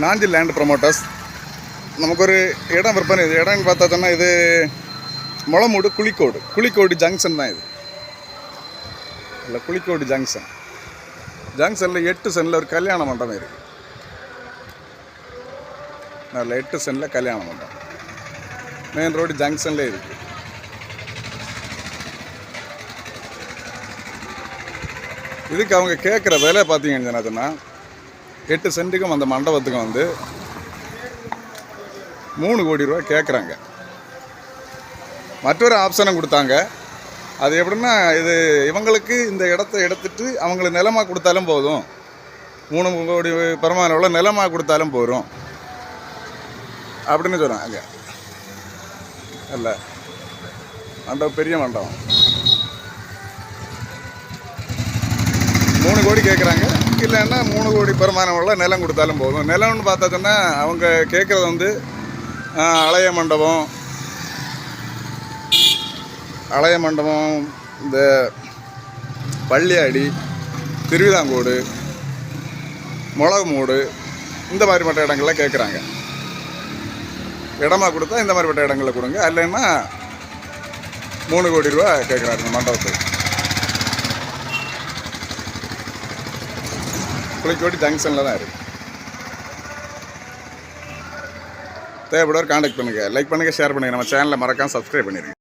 Nanji land promoters நமக்கு ஒரு இடம் விற்பனை இது. இடம்னு பார்த்தோன்னா இது முளமூடு குளிக்கோடு குளிக்கோடு ஜங்ஷன் தான் இது. இல்லை குளிக்கோடு ஜங்ஷன் ஜங்ஷனில் எட்டு சென்டில் ஒரு கல்யாண மண்டபம் இருக்குது அதில் எட்டு சென்டில் கல்யாண மண்டபம். மெயின் ரோடு ஜங்ஷன்லேயே இருக்குது இதுக்கு அவங்க கேட்குற விலை பார்த்தீங்கன்னு சொன்னதுன்னா எட்டு சென்ட்டுக்கும் அந்த மண்டபத்துக்கும் வந்து மூணு கோடி ரூபா கேட்குறாங்க மற்றொரு ஆப்ஷனும் கொடுத்தாங்க. அது எப்படின்னா இது இவங்களுக்கு இந்த இடத்த எடுத்துட்டு அவங்களுக்கு நிலமாக கொடுத்தாலும் போதும். மூணு கோடி பரமானவில் நிலமாக கொடுத்தாலும் போதும். அப்படின்னு சொன்னாங்க. இல்லை மண்டபம் பெரிய மண்டபம். மூணு கோடி கேட்குறாங்க இல்லைன்னா மூணு கோடி பெருமானம் உள்ள நிலம் கொடுத்தாலும் போதும். நிலம்னு பார்த்தோன்னா அவங்க கேட்குறது வந்து அலைய மண்டபம். அலைய மண்டபம் இந்த பள்ளியாடி திருவிதாங்கோடு மூடு இந்த மாதிரிப்பட்ட இடங்கள்லாம் கேட்குறாங்க இடமா கொடுத்தா இந்த மாதிரிப்பட்ட இடங்களில் கொடுங்க. இல்லைன்னா மூணு கோடி ரூபா கேட்குறாரு இந்த மண்டபத்துக்கு. புளிக்கோடி ஜங்ஷனில் தான் இருக்குது தேவைப்படுவார் காண்டாக்ட் பண்ணுங்கள் லைக் பண்ணுங்கள் ஷேர் பண்ணுங்கள் நம்ம சேனலை மறக்காமல் சப்ஸ்கிரைப் பண்ணிடுங்க